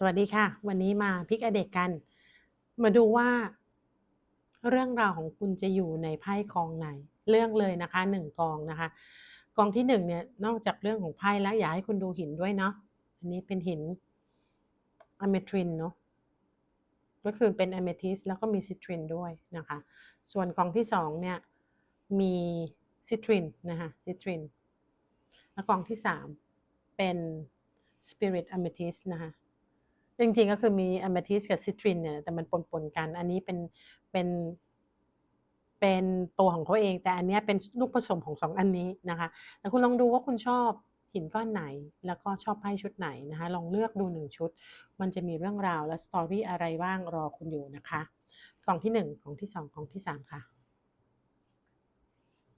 สวัสดีค่ะ วันนี้มาพิกอเด็กกัน มาดูว่า เรื่องราวของคุณจะอยู่ในไพ่กองไหน เรื่องเลยนะคะหนึ่งกองนะคะ กองที่หนึ่งเนี่ยนอกจากเรื่องของไพ่แล้วอยากให้คุณดูหินด้วยเนาะอันนี้เป็นหินอะเมทรินเนาะก็คือเป็นอะเมทิสแล้วก็มีซิตรินด้วยนะคะ ส่วนกองที่สองเนี่ยมีซิตรินนะคะซิตรินแล้วกองที่สามเป็นสปิริตอะเมทิสนะคะ จริงๆก็คือมีอะเมทิสกับซิตรินเนี่ยแต่มันปนๆกัน อันนี้เป็นเป็นเป็นตัวของเขาเอง แต่อันนี้เป็นลูกผสมของสองอันนี้นะคะแต่คุณลองดูว่าคุณชอบหินก้อนไหนแล้วก็ชอบไพ่ชุดไหนนะคะ ลองเลือกดูหนึ่งชุด มันจะมีเรื่องราวและสตอรี่อะไรบ้างรอคุณอยู่นะคะกล่องที่หนึ่งกล่องที่สองกล่องที่สามค่ะ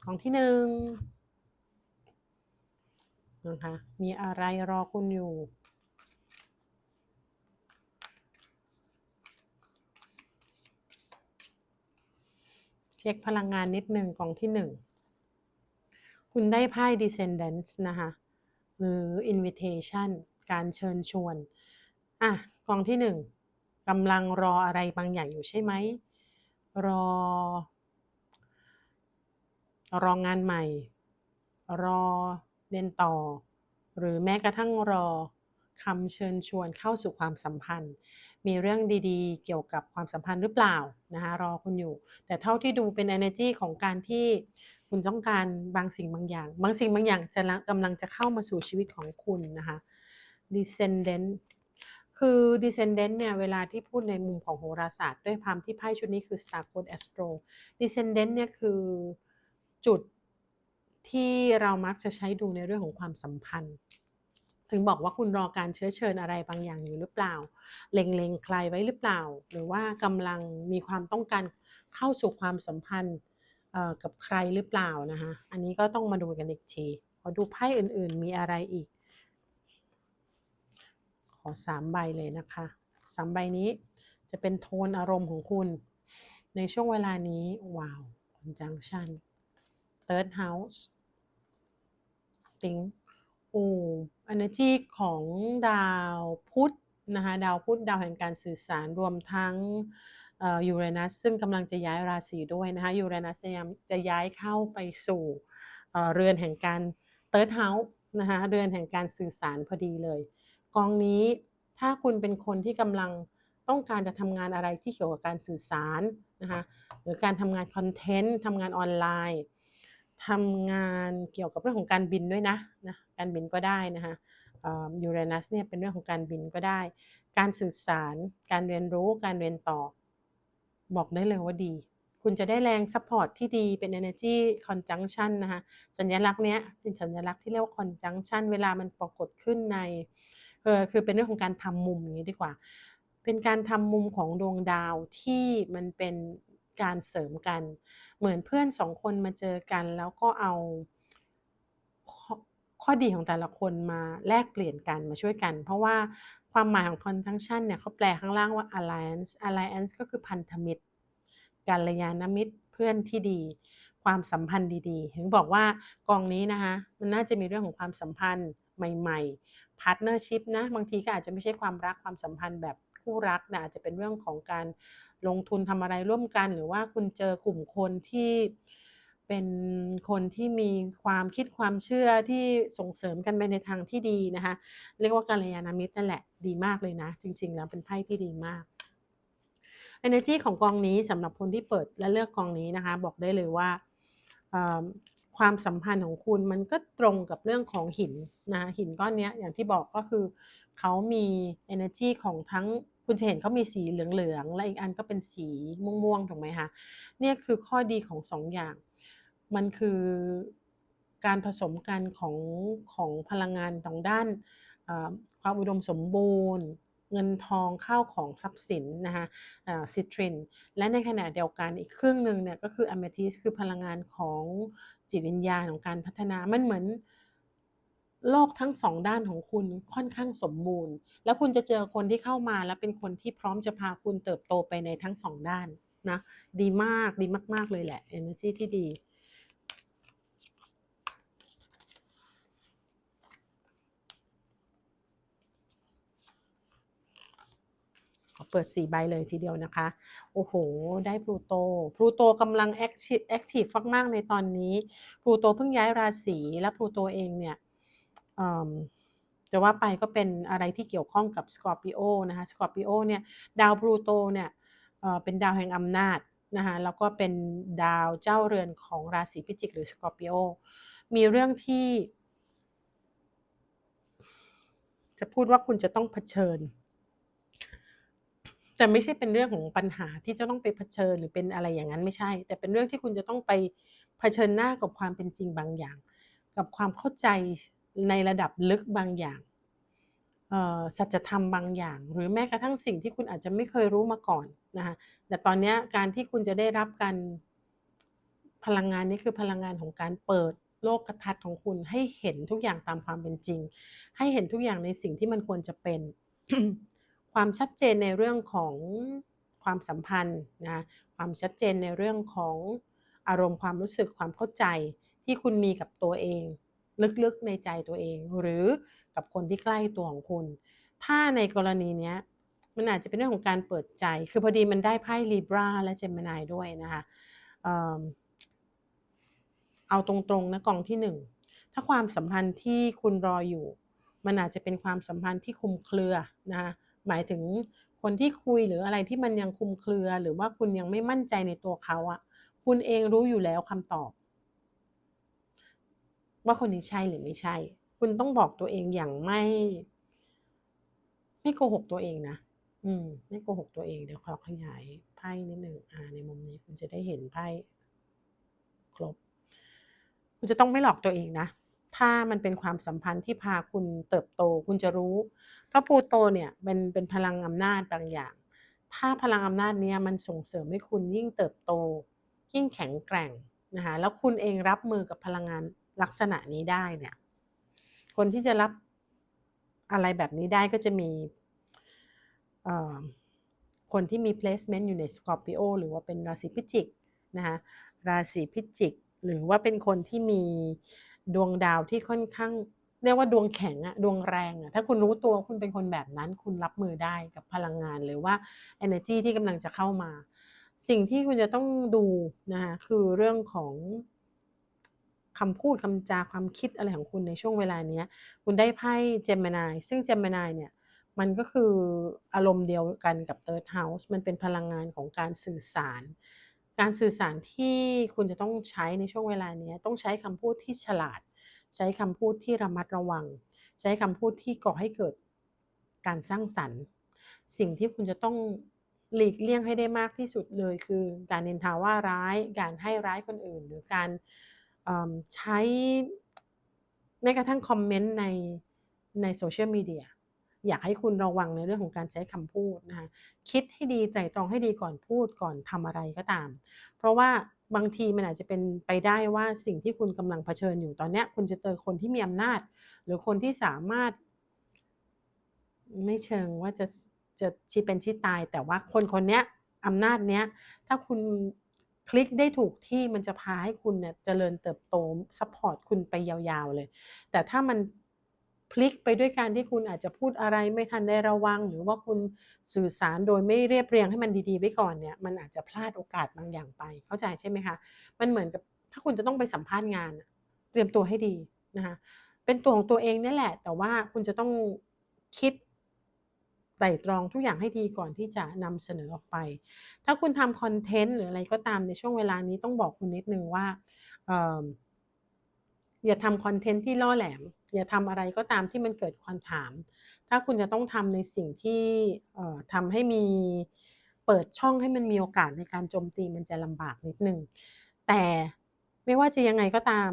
กล่องที่หนึ่งนะคะมีอะไรรอคุณอยู่ เช็คพลังงานนิดหนึ่งกองที่หนึ่งคุณได้ไพ่ descendants นะคะหรือ invitation การเชิญชวน อะกองที่หนึ่งกำลังรออะไรบางอย่างอยู่ใช่ไหม รอ รองานใหม่ รอเรียนต่อ หรือแม้กระทั่งรอคำเชิญชวนเข้าสู่ความสัมพันธ์ มีเรื่องดีๆ เกี่ยวกับความสัมพันธ์หรือเปล่านะคะรอคุณอยู่ แต่เท่าที่ดูเป็น energy ของการที่คุณต้องการบางสิ่งบางอย่าง บางสิ่งบางอย่างจะกำลังจะเข้ามาสู่ชีวิตของคุณนะคะ descendant คือ descendant เนี่ยเวลาที่พูดในมุมของโหราศาสตร์ด้วยความที่ไพ่ชุดนี้คือ star code astro descendant เนี่ยคือจุดที่เรามักจะใช้ดูในเรื่องของความสัมพันธ์ ถึงบอกว่าคุณรอการเชื้อเชิญอะไรบางอย่างอยู่หรือเปล่า เล็งๆใครไว้หรือเปล่า หรือว่ากำลังมีความต้องการเข้าสู่ความสัมพันธ์กับใครหรือเปล่านะคะอันนี้ก็ต้องมาดูกันอีกทีขอดูไพ่อื่นๆ มีอะไรอีก ขอสามใบเลยนะคะสามใบนี้จะเป็นโทนอารมณ์ของคุณ ในช่วงเวลานี้ ว้าว conjunction third house ติง โอ้ energy ของดาวพุธนะคะดาวพุธดาวแห่งการสื่อสารรวมทั้งยูเรนัสซึ่งกำลังจะย้ายราศีด้วยนะคะยูเรนัสจะย้ายเข้าไปสู่เรือนแห่งการเติร์ดเฮาส์นะคะเรือนแห่งการสื่อสารพอดีเลย กองนี้ถ้าคุณเป็นคนที่กำลังต้องการจะทำงานอะไรที่เกี่ยวกับการสื่อสารนะคะหรือการทำงานคอนเทนต์ทำงานออนไลน์ ทำงานเกี่ยวกับเรื่องของการบินด้วยนะนะการบินก็ได้นะคะยูเรนัสเนี่ยเป็นเรื่องของการบินก็ได้ การสื่อสาร การเรียนรู้ การเรียนต่อ บอกได้เลยว่าดี คุณจะได้แรงซัพพอร์ตที่ดีเป็น energy conjunction นะคะสัญลักษณ์เนี้ยเป็นสัญลักษณ์ที่เรียกว่า conjunction เวลามันปรากฏขึ้นในเออคือเป็นเรื่องของการทำมุมอย่างนี้ดีกว่า เป็นการทำมุมของดวงดาวที่มันเป็นการเสริมกัน เหมือนเพื่อนสองคนมาเจอกัน แล้วก็เอาข้อดีของแต่ละคนมาแลกเปลี่ยนกันมาช่วยกัน เพราะว่าความหมายของ conjunction เนี่ยเขาแปลข้างล่างว่า alliance alliance ก็คือพันธมิตรกัลยาณมิตรเพื่อนที่ดี ความสัมพันธ์ดีๆ ถึงบอกว่ากองนี้นะคะมันน่าจะมีเรื่องของความสัมพันธ์ใหม่ๆ partnership นะ บางทีก็อาจจะไม่ใช่ความรักความสัมพันธ์แบบคู่รักนะอาจจะเป็นเรื่องของการ ลงทุนทำอะไรร่วมกัน หรือว่าคุณเจอกลุ่มคนที่เป็นคนที่มีความคิดความเชื่อที่ส่งเสริมกันไปในทางที่ดีนะคะ เรียกว่ากัลยาณมิตรนั่นแหละดีมากเลยนะ จริง ๆ แล้วเป็นไพ่ที่ดีมาก energy ของกองนี้สำหรับคนที่เปิดและเลือกกองนี้นะคะ บอกได้เลยว่าความสัมพันธ์ของคุณมันก็ตรงกับเรื่องของหินนะหินก้อนนี้อย่างที่บอกก็คือเขามี energy ของทั้ง คุณจะเห็นเขามีสีเหลืองๆและอีกอันก็เป็นสีม่วงๆถูกไหมคะเนี่ยคือข้อดีของสองอย่าง มันคือการผสมกันของของพลังงานทางด้านความอุดมสมบูรณ์ เงินทองข้าวของทรัพย์สินนะคะซิตริน และในขณะเดียวกันอีกครึ่งหนึ่งเนี่ยก็คืออเมทิสคือพลังงานของจิตวิญญาณของการพัฒนามันเหมือน โลกทั้งสองด้านของคุณค่อนข้างสมบูรณ์ แล้วคุณจะเจอคนที่เข้ามาแล้วเป็นคนที่พร้อมจะพาคุณเติบโตไปในทั้งสองด้านนะดีมากดีมาก ๆ เลยแหละ energy ที่ดี ขอเปิด4ใบเลยทีเดียวนะคะ โอ้โฮได้พลูโตพลูโตกำลังแอกชิแอกทิฟมาก ๆ ในตอนนี้พลูโตเพิ่งย้ายราศีและพลูโตเองเนี่ย จะว่าไปก็เป็นอะไรที่เกี่ยวข้องกับ Scorpio นะคะ Scorpio เนี่ยดาวพลูโตเนี่ยเเป็นดาวแห่งอำนาจนะคะแล้วก็เป็นดาวเจ้าเรือนของราศีพิจิก หรือ Scorpio มีเรื่องที่ จะพูดว่าคุณจะต้องเผชิญ แต่ไม่ใช่เป็นเรื่องของปัญหาที่จะต้องไปเผชิญหรือเป็นอะไรอย่างนั้นไม่ใช่ แต่เป็นเรื่องที่คุณจะต้องไปเผชิญหน้ากับความเป็นจริงบางอย่าง กับความเข้าใจ ในระดับลึกบางอย่างสัจธรรมบางอย่าง หรือแม้กระทั่งสิ่งที่คุณอาจจะไม่เคยรู้มาก่อนนะคะแต่ตอนนี้การที่คุณจะได้รับการพลังงานนี้คือพลังงานของการเปิดโลกทัศน์ของคุณให้เห็นทุกอย่างตามความเป็นจริง ให้เห็นทุกอย่างในสิ่งที่มันควรจะเป็น ความชัดเจนในเรื่องของความสัมพันธ์นะความชัดเจนในเรื่องของอารมณ์ความรู้สึกความเข้าใจที่คุณมีกับตัวเอง ลึกๆในใจตัวเอง หรือกับคนที่ใกล้ตัวของคุณ ถ้าในกรณีเนี้ยมันอาจจะเป็นเรื่องของการเปิดใจ คือพอดีมันได้ไพ่ Libra และ Gemini ด้วยนะคะเอาตรงๆนะกองที่1ถ้าความสัมพันธ์ที่คุณรออยู่ มันอาจจะเป็นความสัมพันธ์ที่คุมเครือนะคะหมายถึงคนที่คุยหรืออะไรที่มันยังคุมเครือ หรือว่าคุณยังไม่มั่นใจในตัวเขาอะคุณเองรู้อยู่แล้วคำตอบ ว่าคนนี้ใช่หรือไม่ใช่ คุณต้องบอกตัวเองอย่างไม่ ไม่โกหกตัวเองนะอืม ไม่โกหกตัวเองเดี๋ยวขอขยายไพ่นิดหนึ่งอ่า ในมุมนี้คุณจะได้เห็นไพ่ครบ คุณจะต้องไม่หลอกตัวเองนะถ้ามันเป็นความสัมพันธ์ที่พาคุณเติบโต คุณจะรู้เพราะพลูโตเนี่ยเป็นเป็นพลังอำนาจบางอย่าง ถ้าพลังอำนาจเนี้ยมันส่งเสริมให้คุณยิ่งเติบโต ยิ่งแข็งแกร่งนะคะแล้วคุณเองรับมือกับพลังงาน ลักษณะนี้ได้เนี่ย คนที่จะรับอะไรแบบนี้ได้ก็จะมีคนที่มี placement อยู่ใน Scorpio หรือว่าเป็นราศีพิจิกนะคะราศีพิจิก หรือว่าเป็นคนที่มีดวงดาวที่ค่อนข้างเรียกว่าดวงแข็งอะดวงแรงอะถ้าคุณรู้ตัวคุณเป็นคนแบบนั้น คุณรับมือได้กับพลังงานหรือว่าเอเนอร์จีที่กำลังจะเข้ามา สิ่งที่คุณจะต้องดูนะคะคือเรื่องของ คำพูดคำจาความคิดอะไรของคุณในช่วงเวลาเนี้ย คุณได้ไพ่ Gemini ซึ่ง Gemini เนี่ยมันก็คืออารมณ์เดียวกันกับ Third House มันเป็นพลังงานของการสื่อสาร การสื่อสารที่คุณจะต้องใช้ในช่วงเวลาเนี้ยต้องใช้คำพูดที่ฉลาด ใช้คำพูดที่ระมัดระวัง ใช้คำพูดที่ก่อให้เกิดการสร้างสรรค์ สิ่งที่คุณจะต้องหลีกเลี่ยงให้ได้มากที่สุดเลย คือการนินทาว่าร้าย การให้ร้ายคนอื่น หรือการ อ่อใช้แม้กระทั่งคอมเมนต์ในใน Social Media อยากให้คุณระวังในเรื่องของการใช้คำพูดนะคะคิดให้ดีไตร่ตรองให้ดีก่อนพูดก่อนทำอะไรก็ตาม เพราะว่าบางทีมันอาจจะเป็นไปได้ว่าสิ่งที่คุณกำลังเผชิญอยู่ตอนนี้คุณจะเจอคนที่มีอำนาจ หรือคนที่สามารถ ไม่เชิงว่าจะจะชี้เป็นชี้ตาย แต่ว่าคนคนนี้อำนาจเนี้ย ถ้าคุณ คลิกได้ถูกที่มันจะพาให้คุณเนี่ยเจริญเติบโตซัปพอร์ตคุณไปยาวๆเลย แต่ถ้ามันพลิกไปด้วยการที่คุณอาจจะพูดอะไรไม่ทันได้ระวัง หรือว่าคุณสื่อสารโดยไม่เรียบเรียงให้มันดีๆไว้ก่อนเนี่ยมันอาจจะพลาดโอกาสบางอย่างไป เข้าใจใช่ไหมคะ?มันเหมือนกับถ้าคุณจะต้องไปสัมภาษณ์งาน เตรียมตัวให้ดีนะคะเป็นตัวของตัวเองนี่แหละ แต่ว่าคุณจะต้องคิด ไตร่ตรองทุกอย่างให้ดีก่อนที่จะนำเสนอออกไป ถ้าคุณทำคอนเทนต์หรืออะไรก็ตามในช่วงเวลานี้ต้องบอกคุณนิดนึงว่าอย่าทำคอนเทนต์ที่ล่อแหลม อย่าทำอะไรก็ตามที่มันเกิดคำถาม ถ้าคุณจะต้องทำในสิ่งที่ทำให้มีเปิดช่องให้มันมีโอกาสในการโจมตีมันจะลำบากนิดนึง แต่ไม่ว่าจะยังไงก็ตาม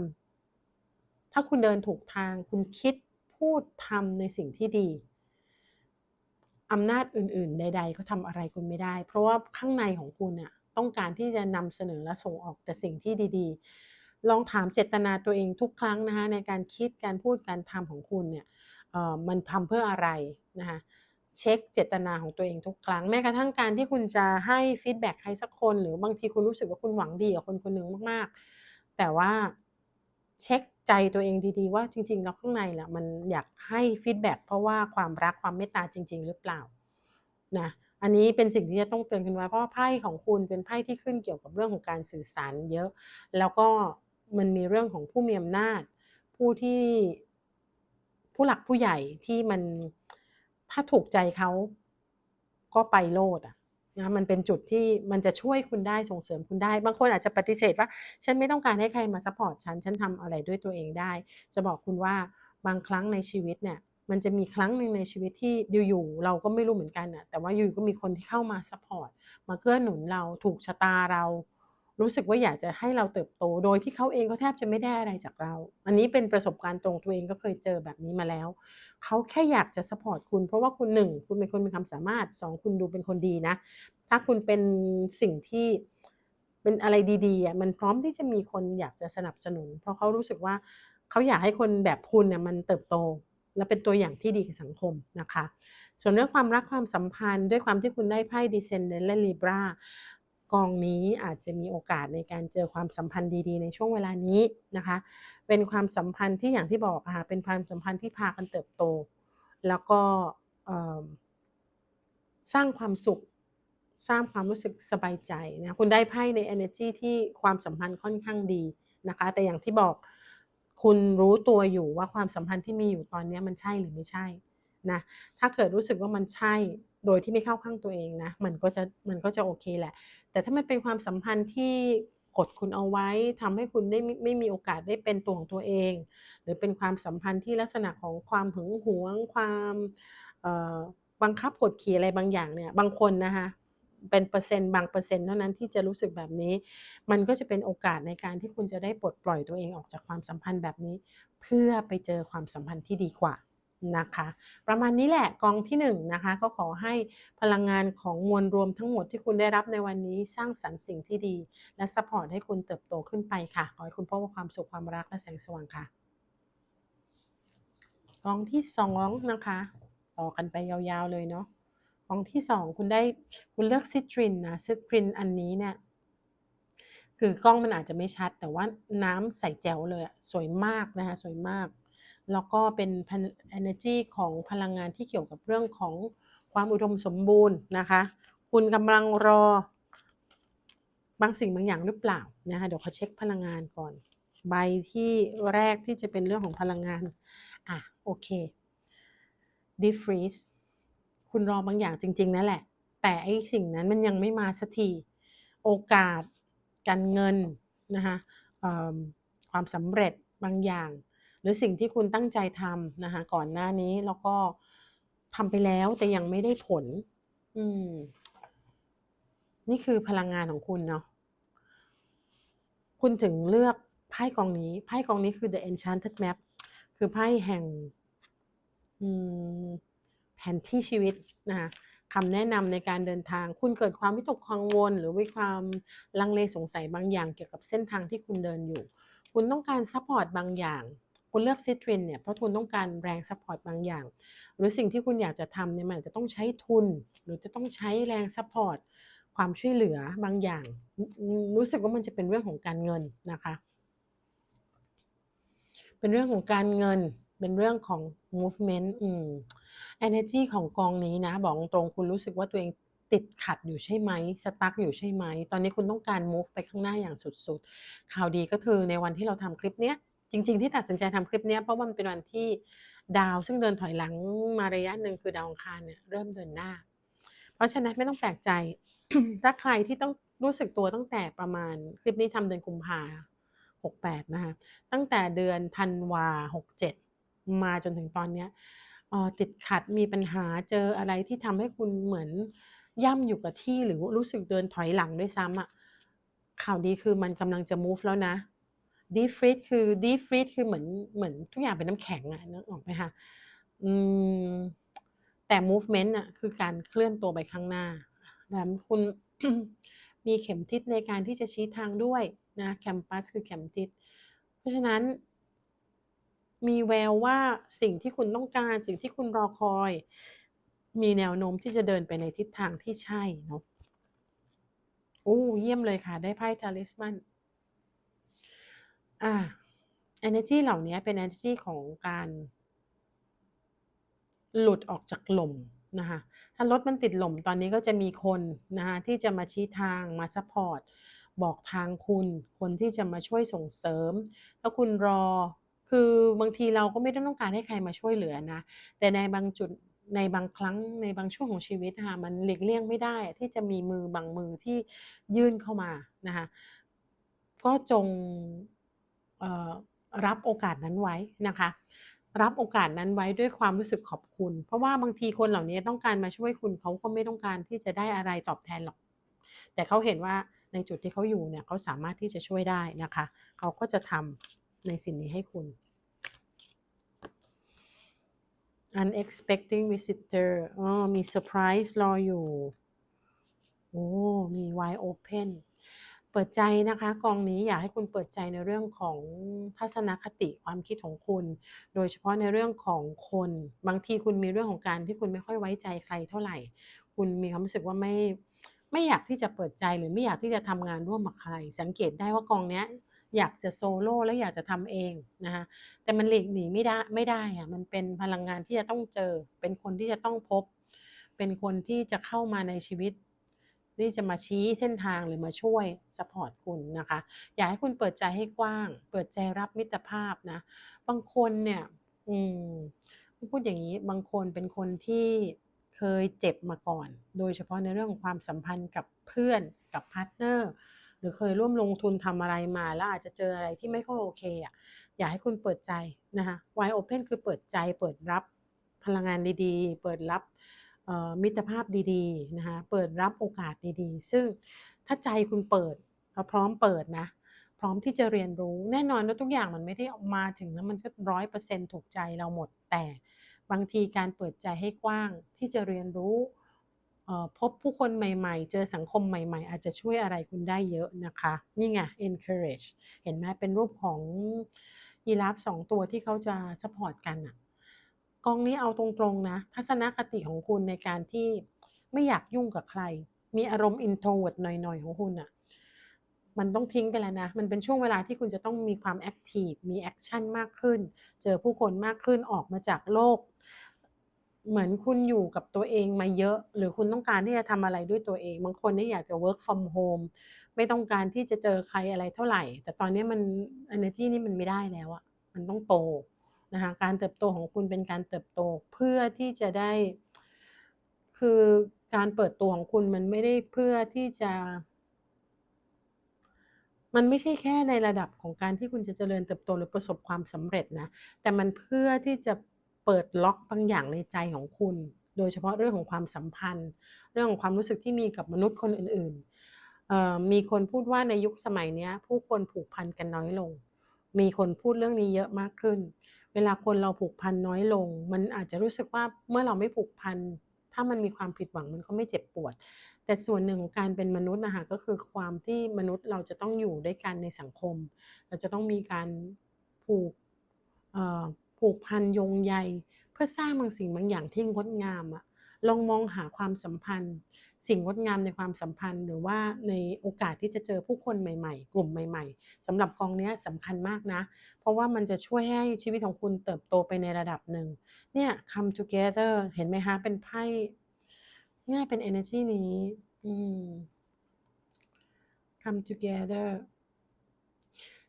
ถ้าคุณเดินถูกทาง คุณคิดพูดทำในสิ่งที่ดี อำนาจอื่นๆ ใดๆก็ทำอะไรคุณไม่ได้ เพราะว่าข้างในของคุณน่ะต้องการที่จะนำเสนอและส่งออกแต่สิ่งที่ดีๆ ลองถามเจตนาตัวเองทุกครั้งนะคะในการคิดการพูดการทำของคุณเนี่ยเออมันทำเพื่ออะไรนะคะเช็กเจตนาของตัวเองทุกครั้งแม้กระทั่งการที่คุณจะให้ฟีดแบ็กใครสักคน หรือบางทีคุณรู้สึกว่าคุณหวังดีกับคนคนหนึ่งมากๆ แต่ว่า เช็กใจตัวเองดีๆ ว่าจริงๆแล้วข้างในน่ะมันอยากให้ฟีดแบ็เพราะว่าความรักความเมตตาจริง ๆ หรือเปล่า?นะอันนี้เป็นสิ่งที่จะต้องเตือนคุณไว้เพราะไพ่ของคุณเป็นไพ่ที่ขึ้นเกี่ยวกับเรื่องของการสื่อสารเยอะ แล้วก็มันมีเรื่องของผู้มีอำนาจ ผู้ที่ผู้หลักผู้ใหญ่ที่มันถ้าถูกใจเขาก็ไปโลดอะ นะมันเป็นจุดที่มันจะช่วยคุณได้ส่งเสริมคุณได้ บางคนอาจจะปฏิเสธว่า ฉันไม่ต้องการให้ใครมาซัพพอร์ตฉัน ฉันทำอะไรด้วยตัวเองได้ จะบอกคุณว่าบางครั้งในชีวิตเนี่ยมันจะมีครั้งหนึ่งในชีวิตที่อยู่ๆเราก็ไม่รู้เหมือนกันน่ะแต่ว่าอยู่ก็มีคนที่เข้ามาซัพพอร์ตมาเกื้อหนุนเราถูกชะตาเรา รู้สึกว่าอยากจะให้เราเติบโต โดยที่เขาเองก็แทบจะไม่ได้อะไรจากเรา อันนี้เป็นประสบการณ์ตรงตัวเองก็เคยเจอแบบนี้มาแล้ว เขาแค่อยากจะซัปอร์ตคุณ เพราะว่าคุณ1คุณเป็นคนมีความสามารถ2คุณดูเป็นคนดีนะ ถ้าคุณเป็นสิ่งที่เป็นอะไรดีๆอะมันพร้อมที่จะมีคนอยากจะสนับสนุน เพราะเขารู้สึกว่าเขาอยากให้คนแบบคุณน่ะมันเติบโต และเป็นตัวอย่างที่ดีกับสังคมนะคะ ส่วนเรื่องความรักความสัมพันธ์ด้วยความที่คุณได้ไพ่ Descendant และ Libra กองนี้อาจจะมีโอกาสในการเจอความสัมพันธ์ดีๆ ในช่วงเวลานี้นะคะ เป็นความสัมพันธ์ที่อย่างที่บอกอะค่ะเป็นความสัมพันธ์ที่พากันเติบโต แล้วก็สร้างความสุขสร้างความรู้สึกสบายใจนะคุณได้ไพ่ในเอเนอร์จีที่ความสัมพันธ์ค่อนข้างดีนะคะ แต่อย่างที่บอกคุณรู้ตัวอยู่ว่าความสัมพันธ์ที่มีอยู่ตอนนี้มันใช่หรือไม่ใช่นะถ้าเกิดรู้สึกว่ามันใช่ โดยที่ไม่เข้าข้างตัวเองนะ มันก็จะมันก็จะโอเคแหละ แต่ถ้ามันเป็นความสัมพันธ์ที่กดคุณเอาไว้ทำให้คุณได้ไม่ไม่มีโอกาสได้เป็นตัวของตัวเอง หรือเป็นความสัมพันธ์ที่ลักษณะของความหึงหวง ความบังคับกดขี่อะไรบางอย่างเนี่ย บางคนนะคะเป็นเปอร์เซ็นต์บางเปอร์เซ็นต์เท่านั้นที่จะรู้สึกแบบนี้ มันก็จะเป็นโอกาสในการที่คุณจะได้ปลดปล่อยตัวเองออกจากความสัมพันธ์แบบนี้ เพื่อไปเจอความสัมพันธ์ที่ดีกว่า นะคะ ประมาณนี้แหละกองที่1นะคะก็ขอให้พลังงานของมวลรวมทั้งหมดที่คุณได้รับในวันนี้สร้างสรรค์สิ่งที่ดี และซัปอร์ตให้คุณเติบโตขึ้นไปค่ะ ขอให้คุณพบกับความสุขความรักและแสงสว่างค่ะกองที่2นะคะต่อกันไปยาวๆเลยเนาะกองที่ 2 คุณได้คุณเลือก Citrine นะ Citrine อันนี้เนี่ยคือกล้องมันอาจจะไม่ชัด แต่ว่าน้ำใสแจ๋วเลยสวยมากนะคะสวยมาก แล้วก็เป็นพันเอเนของพลังงานที่เกี่ยวกับเรื่องของความอุดมสมบูรณ์นะคะ คุณกำลังรอบางสิ่งบางอย่างหรือเปล่านะคะเดี๋ยวขอเช็คพลังงานก่อน ใบที่แรกที่จะเป็นเรื่องของพลังงาน อะ โอเค defreeze คุณรอบางอย่างจริง ๆ นั่นแหละ แต่ไอ้สิ่งนั้นมันยังไม่มาสักทีโอกาส การเงินนะคะความสำเร็จบางอย่าง หรือสิ่งที่คุณตั้งใจทำนะคะก่อนหน้านี้แล้วก็ทำไปแล้วแต่ยังไม่ได้ผล อืม นี่คือพลังงานของคุณเนาะคุณถึงเลือกไพ่กองนี้ไพ่กองนี้คือ The Enchanted Map คือไพ่แห่งแผนที่ชีวิตนะคะคำแนะนำในการเดินทาง คุณเกิดความวิตกกังวล หรือมีความลังเลสงสัยบางอย่างเกี่ยวกับเส้นทางที่คุณเดินอยู่ คุณต้องการซัปพอร์ตบางอย่าง คุณเลือก Citrine เนี่ยเพราะคุณต้องการแรงซัปพอร์ตบางอย่าง หรือสิ่งที่คุณอยากจะทำเนี่ยมันจะต้องใช้ทุน หรือจะต้องใช้แรงซัปพอร์ตความช่วยเหลือบางอย่าง รู้สึกว่ามันจะเป็นเรื่องของการเงินนะคะ เป็นเรื่องของการเงินเป็นเรื่องของมูฟเมนต์อืมเอเนอร์จีของกองนี้นะ บอกตรงคุณรู้สึกว่าตัวเองติดขัดอยู่ใช่ไหม stuck อยู่ใช่ไหม ตอนนี้คุณต้องการมูฟไปข้างหน้าอย่างสุดๆ ข่าวดีก็คือในวันที่เราทำคลิปเนี้ย จริง ๆ ที่ตัดสินใจทำคลิปนี้เพราะมันเป็นวันที่ดาวซึ่งเดินถอยหลังมาระยะหนึ่งคือดาวองคารเนี่ยเริ่มเดินหน้า เพราะฉะนั้นไม่ต้องแปลกใจ ถ้าใครที่ต้องรู้สึกตัวตั้งแต่ประมาณคลิปนี้ทำเดือนกุมภา68นะคะตั้งแต่เดือนธันวา67มาจนถึงตอนเนี้ยติดขัดมีปัญหาเจออะไรที่ทำให้คุณเหมือนย่ำอยู่กับที่หรือรู้สึกเดินถอยหลังด้วยซ้ำอะข่าวดีคือมันกำลังจะมูฟแล้วนะ Deep Freeze คือ Deep Freeze คือเหมือนเหมือนทุกอย่างเป็นน้ำแข็งอะนึกออกไหมคะอืมแต่มูฟเมนต์น่ะคือการเคลื่อนตัวไปข้างหน้าแถมคุณมีเข็มทิศในการที่จะชี้ทางด้วยนะ Compass คือเข็มทิศ เพราะฉะนั้น มีแววว่าสิ่งที่คุณต้องการ สิ่งที่คุณรอคอย มีแนวโน้มที่จะเดินไปในทิศทางที่ใช่เนาะโอ้เยี่ยมเลยค่ะ ได้ไพ่ Talisman อาเอเน อร์จีเหล่านี้เป็นเอเนอร์จีของการหลุดออกจากหล่มนะคะถ้ารถมันติดหล่มตอนนี้ก็จะมีคนนะคะที่จะมาชี้ทางมาซัพพอร์ตบอกทางคุณ คนที่จะมาช่วยส่งเสริม ถ้าคุณรอคือบางทีเราก็ไม่ได้ต้องการให้ใครมาช่วยเหลือนะ แต่ในบางจุดในบางครั้งในบางช่วงของชีวิตค่ะมันหลีกเลี่ยงไม่ได้ ที่จะมีมือบางมือที่ยื่นเข้ามานะคะก็จง รับโอกาสนั้นไว้นะคะ รับโอกาสนั้นไว้ด้วยความรู้สึกขอบคุณ เพราะว่าบางทีคนเหล่านี้ต้องการมาช่วยคุณเขาก็ไม่ต้องการที่จะได้อะไรตอบแทนหรอก แต่เขาเห็นว่าในจุดที่เขาอยู่เนี่ยเขาสามารถที่จะช่วยได้นะคะ เขาก็จะทำในสิ่งนี้ให้คุณ unexpected visitor อ๋อมีเซอร์ไพรส์รออยู่ โอ้ มี wide open ปิดใจนะคะกองนี้อยากให้คุณเปิดใจในเรื่องของทัศนคติความคิดของคุณ โดยเฉพาะในเรื่องของคน บางทีคุณมีเรื่องของการที่คุณไม่ค่อยไว้ใจใครเท่าไหร่ คุณมีความรู้สึกว่าไม่ไม่อยากที่จะเปิดใจหรือไม่อยากที่จะทำงานร่วมกับใคร สังเกตได้ว่ากองเนี้ยอยากจะโซโล่แล้วอยากจะทำเองนะคะแต่มันหลีกหนีไม่ได้ไม่ได้อะมันเป็นพลังงานที่จะต้องเจอ เป็นคนที่จะต้องพบ เป็นคนที่จะเข้ามาในชีวิต ที่จะมาชี้เส้นทางหรือมาช่วยสปอร์ตคุณนะคะ อยากให้คุณเปิดใจให้กว้าง เปิดใจรับมิตรภาพนะ บางคนเนี่ย อืมพูดอย่างนี้บางคนเป็นคนที่เคยเจ็บมาก่อน โดยเฉพาะในเรื่องของความสัมพันธ์กับเพื่อนกับพาร์ทเนอร์หรือเคยร่วมลงทุนทำอะไรมาแล้วอาจจะเจออะไรที่ไม่ค่อยโอเคอะอยากให้คุณเปิดใจนะคะ wide open คือเปิดใจเปิดรับพลังงานดีๆ เปิดรับ มิตรภาพดีๆนะคะเปิดรับโอกาสดีๆ ซึ่งถ้าใจคุณเปิดพร้อมเปิดนะ พร้อมที่จะเรียนรู้แน่นอนว่าทุกอย่างมันไม่ได้ออกมาถึงแล้วมันก็ร้อยเปอร์เซ็นถูกใจเราหมดแต่บางทีการเปิดใจให้กว้างที่จะเรียนรู้พบผู้คนใหม่ๆ เจอสังคมใหม่ๆ อาจจะช่วยอะไรคุณได้เยอะนะคะ นี่ไง encourage เห็นไหมเป็นรูปของยีราฟสองตัวที่เขาจะ support กันอะ กองนี้เอาตรงๆนะ ทัศนคติของคุณในการที่ไม่อยากยุ่งกับใคร มีอารมณ์ introvert หน่อยๆ ของคุณอะมันต้องทิ้งไปแล้วนะ มันเป็นช่วงเวลาที่คุณจะต้องมีความแอคทีฟ มีแอคชั่นมากขึ้น เจอผู้คนมากขึ้น ออกมาจากโลก เหมือนคุณอยู่กับตัวเองมาเยอะ หรือคุณต้องการที่จะทำอะไรด้วยตัวเอง บางคนนี่อยากจะ work from home ไม่ต้องการที่จะเจอใครอะไรเท่าไหร่ แต่ตอนนี้มัน energy นี่มันไม่ได้แล้วอะมันต้องโต นะคะการเติบโตของคุณเป็นการเติบโตเพื่อที่จะได้ คือการเปิดตัวของคุณมันไม่ได้เพื่อที่จะ มันไม่ใช่แค่ในระดับของการที่คุณจะเจริญเติบโตหรือประสบความสำเร็จนะแต่มันเพื่อที่จะเปิดล็อกบางอย่างในใจของคุณ โดยเฉพาะเรื่องของความสัมพันธ์ เรื่องของความรู้สึกที่มีกับมนุษย์คนอื่นๆมีคนพูดว่าในยุคสมัยนี้ผู้คนผูกพันกันน้อยลง มีคนพูดเรื่องนี้เยอะมากขึ้น เวลาคนเราผูกพันน้อยลง มันอาจจะรู้สึกว่าเมื่อเราไม่ผูกพัน ถ้ามันมีความผิดหวังมันก็ไม่เจ็บปวด แต่ส่วนหนึ่งของการเป็นมนุษย์นะคะก็คือความที่มนุษย์เราจะต้องอยู่ด้วยกันในสังคม เราจะต้องมีการผูกผูกพันยงใย เพื่อสร้างบางสิ่งบางอย่างที่งดงามอะลองมองหาความสัมพันธ์ สิ่งงดงามในความสัมพันธ์ หรือว่าในโอกาสที่จะเจอผู้คนใหม่ ๆ กลุ่มใหม่ ๆสำหรับกองนี้สำคัญมากนะ เพราะว่ามันจะช่วยให้ชีวิตของคุณเติบโตไปในระดับหนึ่งเนี่ย come together เห็นไหมคะเป็นไพ่ง่ายเป็น energy นี้อืม come together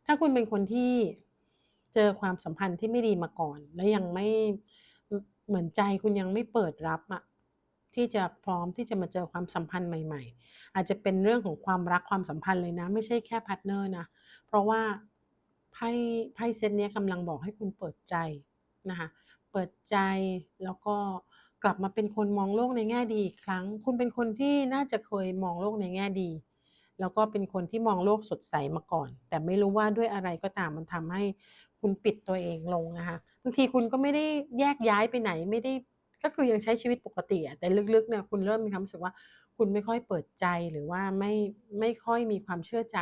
ถ้าคุณเป็นคนที่เจอความสัมพันธ์ที่ไม่ดีมาก่อน แล้วยังไม่เหมือนใจคุณยังไม่เปิดรับอะ ที่จะพร้อมที่จะมาเจอความสัมพันธ์ใหม่ ๆ อาจจะเป็นเรื่องของความรักความสัมพันธ์เลยนะ ไม่ใช่แค่พาร์ทเนอร์นะ เพราะว่าไพ่ไพ่เซตนี้กำลังบอกให้คุณเปิดใจนะคะเปิดใจแล้วก็กลับมาเป็นคนมองโลกในแง่ดีอีกครั้ง คุณเป็นคนที่น่าจะเคยมองโลกในแง่ดี แล้วก็เป็นคนที่มองโลกสดใสมาก่อน แต่ไม่รู้ว่าด้วยอะไรก็ตามมันทำให้คุณปิดตัวเองลงนะคะบางทีคุณก็ไม่ได้แยกย้ายไปไหนไม่ได้ ก็คือยังใช้ชีวิตปกติอะแต่ลึกๆเนี่ยคุณเริ่มมีความรู้สึกว่า คุณไม่ค่อยเปิดใจหรือว่าไม่ไม่ค่อยมีความเชื่อใจ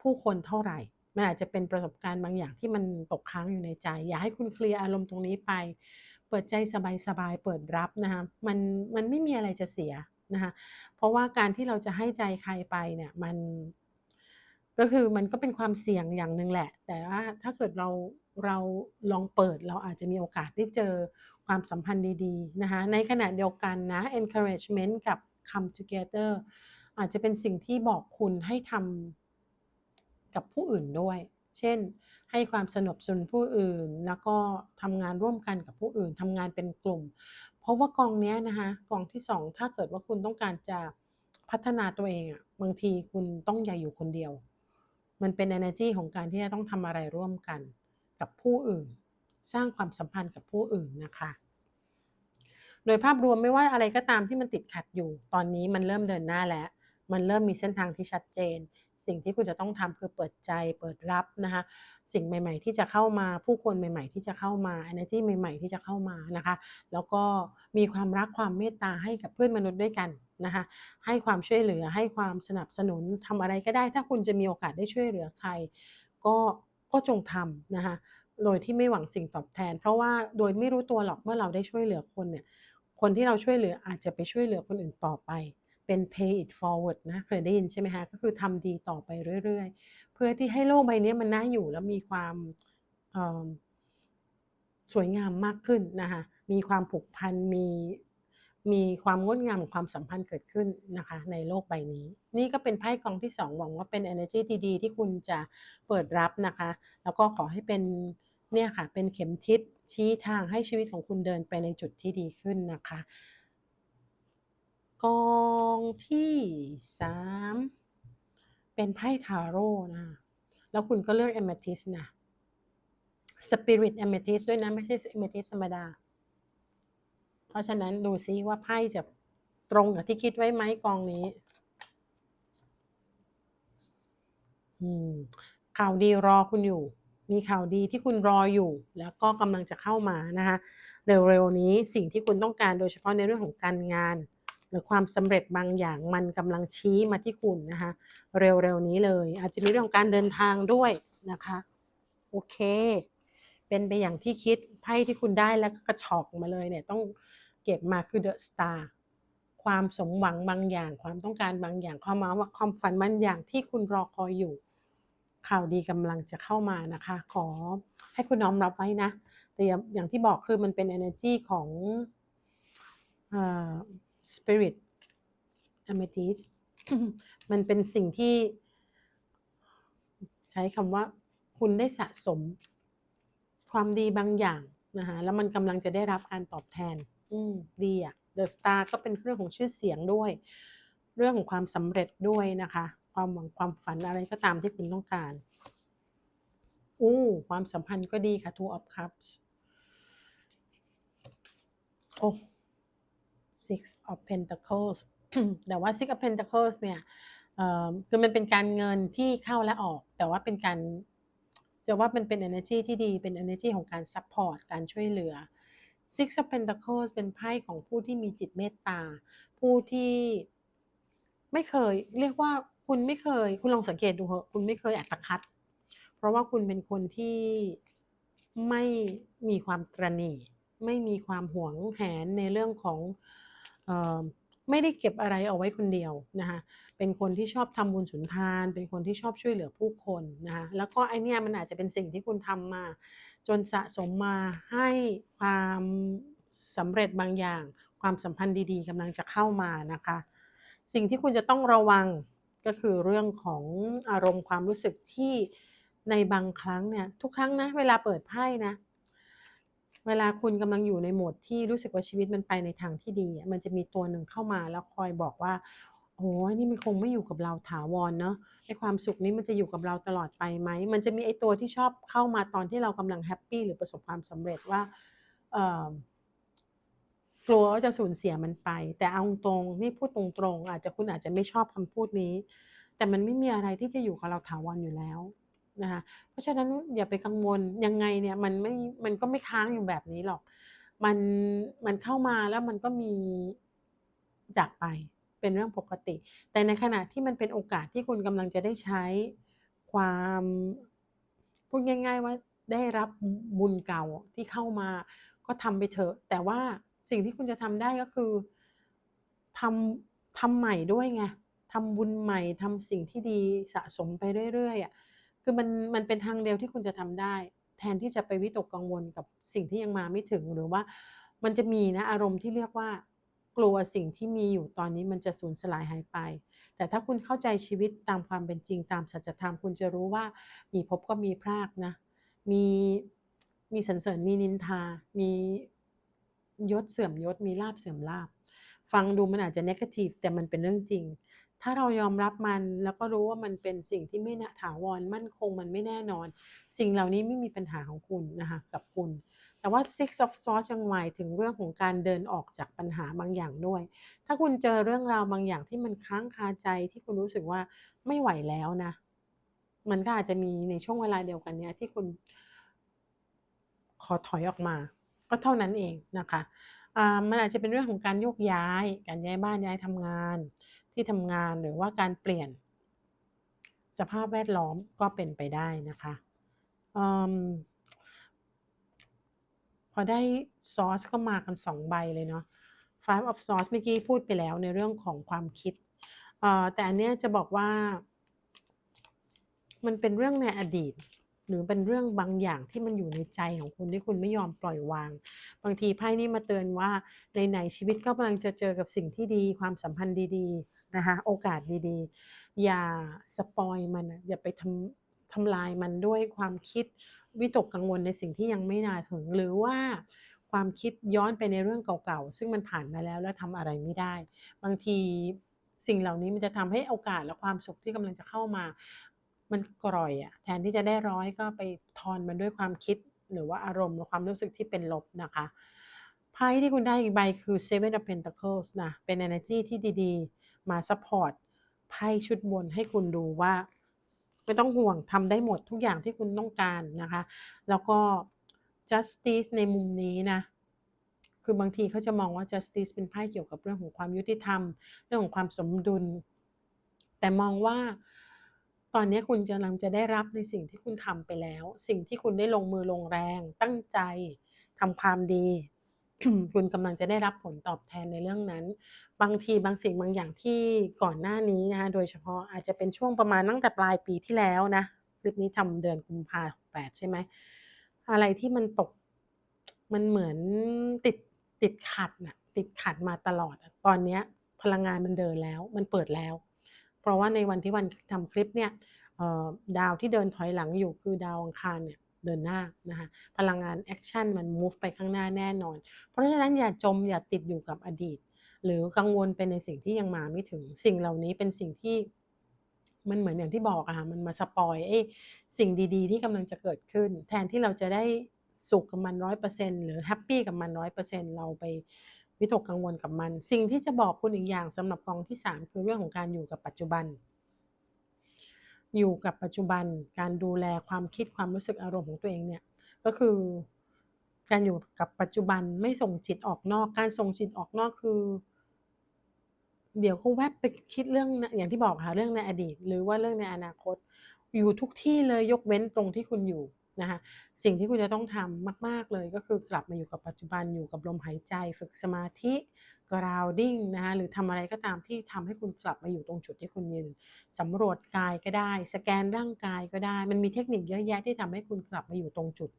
ผู้คนเท่าไหร่มันอาจจะเป็นประสบการณ์บางอย่างที่มันตกค้างอยู่ในใจ อยากให้คุณเคลียร์อารมณ์ตรงนี้ไป เปิดใจสบายๆเปิดรับนะคะมันมันไม่มีอะไรจะเสียนะคะเพราะว่าการที่เราจะให้ใจใครไปเนี่ยมัน ก็คือมันก็เป็นความเสี่ยงอย่างหนึ่งแหละ แต่ว่าถ้าเกิดเราเราลองเปิดเราอาจจะมีโอกาสได้เจอ ความสัมพันธ์ดีๆนะคะในขณะเดียวกันนะ encouragement กับ come together อาจจะเป็นสิ่งที่บอกคุณให้ทำกับผู้อื่นด้วย เช่น ให้ความสนับสนุนผู้อื่น แล้วก็ทำงานร่วมกันกับผู้อื่นทำงานเป็นกลุ่ม เพราะว่ากองนี้นะคะกองที่2ถ้าเกิดว่าคุณต้องการจะพัฒนาตัวเองอะบางทีคุณต้องอย่าอยู่คนเดียว มันเป็นเอเนอร์จีของการที่จะต้องทำอะไรร่วมกันกับผู้อื่น สร้างความสัมพันธ์กับผู้อื่นนะคะ โดยภาพรวมไม่ว่าอะไรก็ตามที่มันติดขัดอยู่ ตอนนี้มันเริ่มเดินหน้าแล้ว มันเริ่มมีเส้นทางที่ชัดเจน สิ่งที่คุณจะต้องทำคือเปิดใจเปิดรับนะคะสิ่งใหม่ ๆ ที่จะเข้ามาผู้คนใหม่ ๆ ที่จะเข้ามาเอเนอร์จีใหม่ ๆ ที่จะเข้ามานะคะ แล้วก็มีความรักความเมตตาให้กับเพื่อนมนุษย์ด้วยกันนะคะให้ความช่วยเหลือให้ความสนับสนุนทำอะไรก็ได้ ถ้าคุณจะมีโอกาสได้ช่วยเหลือใคร ก็ก็จงทำนะคะ โดยที่ไม่หวังสิ่งตอบแทน เพราะว่าโดยไม่รู้ตัวหรอกเมื่อเราได้ช่วยเหลือคนเนี่ยคนที่เราช่วยเหลืออาจจะไปช่วยเหลือคนอื่นต่อไป เป็น pay it forward นะเคยได้ยินใช่ไหมคะก็คือทำดีต่อไปเรื่อยๆ เพื่อที่ให้โลกใบนี้มันน่าอยู่แล้วมีความสวยงามมากขึ้นนะคะมีความผูกพันมี มีความงดงามของความสัมพันธ์เกิดขึ้นนะคะในโลกใบนี้ นี่ก็เป็นไพ่กองที่ 2 หวังว่าเป็นเอเนอร์จีที่ดีที่คุณจะเปิดรับนะคะ แล้วก็ขอให้เป็นเนี่ยค่ะเป็นเข็มทิศชี้ทางให้ชีวิตของคุณเดินไปในจุดที่ดีขึ้นนะคะ กองที่ 3 เป็นไพ่ทาโรต์นะคะแล้วคุณก็เลือก Amethyst นะ Spirit Amethyst ด้วยนะ ไม่ใช่ Amethyst ธรรมดา เพราะฉะนั้นดูซิว่าไพ่จะตรงกับที่คิดไว้ไหมกองนี้ข่าวดีรอคุณอยู่ มีข่าวดีที่คุณรออยู่ แล้วก็กำลังจะเข้ามานะคะเร็วๆนี้สิ่งที่คุณต้องการโดยเฉพาะในเรื่องของการงาน หรือความสำเร็จบางอย่างมันกำลังชี้มาที่คุณนะคะเร็วๆนี้เลย อาจจะมีเรื่องของการเดินทางด้วยนะคะโอเค เป็นไปอย่างที่คิดไพ่ที่คุณได้แล้วก็กระฉอกออกมาเลยเนี่ยต้อง เก็บมาคือ The Star ความสมหวังบางอย่าง ความต้องการบางอย่างความมาว่าความฝันบางอย่างที่คุณรอคอยอยู่ ข่าวดีกำลังจะเข้ามานะคะ ขอให้คุณน้อมรับไว้นะ แต่อย่างที่บอกคือมันเป็นเอเนอร์จีของเอ่อ Spirit Amethyst มันเป็นสิ่งที่ใช้คำว่าคุณได้สะสมความดีบางอย่างนะคะแล้วมันกำลังจะได้รับการตอบแทน อืมดีอะ The Star ก็เป็นเรื่องของชื่อเสียงด้วย เรื่องของความสำเร็จด้วยนะคะ ความหวังความฝันอะไรก็ตามที่คุณต้องการอู้ความสัมพันธ์ก็ดีค่ะ Two of Cups โอ้ Six of Pentacles แต่ว่า Six of Pentacles เนี่ยคือมันเป็นการเงินที่เข้าและออก แต่ว่าเป็นการจะว่ามันเป็นเอเนอร์จีที่ดีเป็นเอเนอร์จีของการซัปพอร์ตการช่วยเหลือ Six of Pentacles เป็นไพ่ของผู้ที่มีจิตเมตตา ผู้ที่ไม่เคย เรียกว่าคุณไม่เคย คุณลองสังเกตดูเถอะคุณไม่เคยอัตคัด เพราะว่าคุณเป็นคนที่ไม่มีความตระหนี่ไม่มีความหวงแหนในเรื่องของออไม่ได้เก็บอะไรเอาไว้คนเดียวนะคะเป็นคนที่ชอบทำบุญสุนทาน เป็นคนที่ชอบช่วยเหลือผู้คนนะคะแล้วก็ไอเนี่ยมันอาจจะเป็นสิ่งที่คุณทำมา จนสะสมมาให้ความสำเร็จบางอย่าง ความสัมพันธ์ดีๆกำลังจะเข้ามานะคะ สิ่งที่คุณจะต้องระวังก็คือเรื่องของอารมณ์ความรู้สึกที่ในบางครั้งเนี่ยทุกครั้งนะเวลาเปิดไพ่นะ เวลาคุณกำลังอยู่ในโหมดที่รู้สึกว่าชีวิตมันไปในทางที่ดี มันจะมีตัวหนึ่งเข้ามาแล้วคอยบอกว่า โอ้โฮนี่มันคงไม่อยู่กับเราถาวรเนาะไอ้ความสุขนี้มันจะอยู่กับเราตลอดไปไหม มันจะมีไอ้ตัวที่ชอบเข้ามาตอนที่เรากำลังแฮปปี้หรือประสบความสำเร็จว่าเอ่อกลัวว่าจะสูญเสียมันไป แต่เอาตรงนี่พูดตรงๆอาจจะคุณอาจจะไม่ชอบคำพูดนี้ แต่มันไม่มีอะไรที่จะอยู่กับเราถาวรอยู่แล้วนะคะเพราะฉะนั้นอย่าไปกังวลยังไงเนี่ยมันไม่มันก็ไม่ค้างอยู่แบบนี้หรอก มันมันเข้ามาแล้วมันก็มีจากไป เป็นเรื่องปกติ แต่ในขณะที่มันเป็นโอกาสที่คุณกำลังจะได้ใช้ความพูดง่าย ๆว่าได้รับบุญเก่าที่เข้ามาก็ทำไปเถอะ แต่ว่าสิ่งที่คุณจะทำได้ก็คือทำทำใหม่ด้วยไงทำบุญใหม่ทำสิ่งที่ดีสะสมไปเรื่อยๆอะคือมันมันเป็นทางเดียวที่คุณจะทำได้ แทนที่จะไปวิตกกังวลกับสิ่งที่ยังมาไม่ถึงหรือว่า มันจะมีนะอารมณ์ที่เรียกว่า กลัวสิ่งที่มีอยู่ตอนนี้มันจะสูญสลายหายไป แต่ถ้าคุณเข้าใจชีวิตตามความเป็นจริงตามสัจธรรมคุณจะรู้ว่ามีพบก็มีพรากนะ มีมีสรรเสริญมีนินทา มียศเสื่อมยศ มีลาบเสื่อมลาบ ฟังดูมันอาจจะนกาทีฟแต่มันเป็นเรื่องจริง ถ้าเรายอมรับมันแล้วก็รู้ว่ามันเป็นสิ่งที่ไม่น่าถาวรมั่นคงมันไม่แน่นอน สิ่งเหล่านี้ไม่มีปัญหาของคุณนะคะกับคุณ แต่ว่า Six of Swords ยังหมายถึงเรื่องของการเดินออกจากปัญหาบางอย่างด้วย ถ้าคุณเจอเรื่องราวบางอย่างที่มันค้างคาใจที่คุณรู้สึกว่าไม่ไหวแล้วนะ มันก็อาจจะมีในช่วงเวลาเดียวกันเนี้ยที่คุณขอถอยออกมา ก็เท่านั้นเองนะคะอ่ามันอาจจะเป็นเรื่องของการโยกย้าย การย้ายบ้านย้ายทำงาน ที่ทำงานหรือว่าการเปลี่ยน สภาพแวดล้อมก็เป็นไปได้นะคะอืม พอได้ซอสก็มากันสองใบเลยเนาะ Five of Swords เมื่อกี้พูดไปแล้วในเรื่องของความคิดเอ่อแต่อันเนี้ยจะบอกว่า มันเป็นเรื่องในอดีต หรือเป็นเรื่องบางอย่างที่มันอยู่ในใจของคุณที่คุณไม่ยอมปล่อยวาง บางทีไพ่นี้มาเตือนว่าในไหนชีวิตก็กำลังจะเจอกับสิ่งที่ดี ความสัมพันธ์ดีๆนะคะโอกาสดีๆ อย่าสปอยมันอะอย่าไปทำทำลายมันด้วยความคิด วิตกกังวลในสิ่งที่ยังไม่นาถึง หรือว่าความคิดย้อนไปในเรื่องเก่าๆ ซึ่งมันผ่านมาแล้วแล้วทำอะไรไม่ได้ บางทีสิ่งเหล่านี้มันจะทำให้โอกาสและความสุขที่กำลังจะเข้ามา มันกร่อยอะแทนที่จะได้ร้อยก็ไปทอนมันด้วยความคิด หรือว่าอารมณ์หรือความรู้สึกที่เป็นลบนะคะไพ่ที่คุณได้อีกใบคือ Seven of Pentacles นะเป็น energy ที่ดีๆ มาซัพพอร์ตไพ่ชุดบนให้คุณดูว่า ไม่ต้องห่วงทำได้หมดทุกอย่างที่คุณต้องการนะคะ แล้วก็ justice ในมุมนี้นะคือบางทีเขาจะมองว่า justice เป็นไพ่เกี่ยวกับเรื่องของความยุติธรรม เรื่องของความสมดุล แต่มองว่าตอนนี้คุณกำลังจะได้รับในสิ่งที่คุณทำไปแล้ว สิ่งที่คุณได้ลงมือลงแรง ตั้งใจทำความดี คุณกำลังจะได้รับผลตอบแทนในเรื่องนั้น บางทีบางสิ่งบางอย่างที่ก่อนหน้านี้นะคะโดยเฉพาะอาจจะเป็นช่วงประมาณตั้งแต่ปลายปีที่แล้วนะคลิปนี้ทำเดือนกุมภาพันธ์แปดใช่ไหมอะไรที่มันตกมันเหมือนติดติดขัดน่ะติดขัดมาตลอด ตอนเนี้ยพลังงานมันเดินแล้ว มันเปิดแล้ว เพราะว่าในวันที่วันทำคลิปเนี่ยดาวที่เดินถอยหลังอยู่คือดาวอังคารเนี่ย เดินหน้านะคะพลังงานแอคชั่นมัน move ไปข้างหน้าแน่นอน เพราะฉะนั้นอย่าจมอย่าติดอยู่กับอดีต หรือกังวลไปในสิ่งที่ยังมาไม่ถึงสิ่งเหล่านี้เป็นสิ่งที่มันเหมือนอย่างที่บอกอะค่ะมันมาสปอยไอ้สิ่งดีๆ ที่กำลังจะเกิดขึ้น แทนที่เราจะได้สุขกับมันร้อยเปอร์เซ็นหรือแฮปปี้กับมันร้อยเปอร์เซ็นเราไปวิตกกังวลกับมัน สิ่งที่จะบอกคุณอีกอย่างสำหรับกองที่สามคือเรื่องของการอยู่กับปัจจุบัน อยู่กับปัจจุบันการดูแลความคิดความรู้สึกอารมณ์ของตัวเองเนี่ยก็คือการอยู่กับปัจจุบันไม่ส่งจิตออกนอก การส่งจิตออกนอกคือ เดี๋ยวก็แวบไปคิดเรื่องนะอย่างที่บอกค่ะเรื่องในอดีต หรือว่าเรื่องในอนาคต อยู่ทุกที่เลยยกเว้นตรงที่คุณอยู่นะคะสิ่งที่คุณจะต้องทำมาก ๆเลยก็คือกลับมาอยู่กับปัจจุบันอยู่กับลมหายใจ ฝึกสมาธิ grounding นะคะหรือทำอะไรก็ตามที่ทำให้คุณกลับมาอยู่ตรงจุดที่คุณยืนสำรวจกายก็ได้ สแกนร่างกายก็ได้ มันมีเทคนิคเยอะแยะที่ทำให้คุณกลับมาอยู่ตรงจุด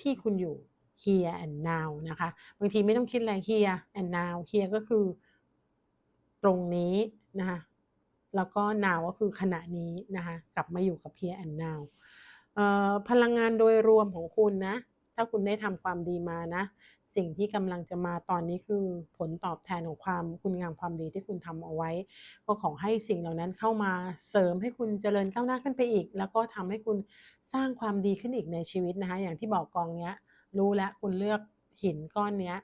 ที่คุณอยู่ here and now นะคะบางทีไม่ต้องคิดอะไร here and now here ก็คือตรงนี้นะคะแล้วก็ now ก็คือขณะนี้นะคะกลับมาอยู่กับ here and now พลังงานโดยรวมของคุณนะ ถ้าคุณได้ทำความดีมานะ สิ่งที่กำลังจะมาตอนนี้คือผลตอบแทนของความคุณงามความดีที่คุณทำเอาไว้ ก็ขอให้สิ่งเหล่านั้นเข้ามาเสริมให้คุณเจริญก้าวหน้าขึ้นไปอีก แล้วก็ทำให้คุณสร้างความดีขึ้นอีกในชีวิตนะคะ อย่างที่บอกกองเนี้ยรู้แล้วคุณเลือกหินก้อนเนี้ย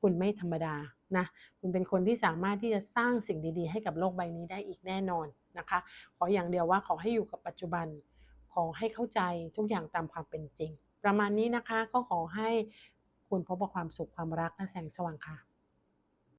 คุณไม่ธรรมดานะคุณเป็นคนที่สามารถที่จะสร้างสิ่งดีๆ ให้กับโลกใบนี้ได้อีกแน่นอนนะคะ ขออย่างเดียวว่าขอให้อยู่กับปัจจุบัน ขอให้เข้าใจทุกอย่างตามความเป็นจริง ประมาณนี้นะคะก็ขอให้ คุณพบกับความสุขความรักและแสงสว่างค่ะ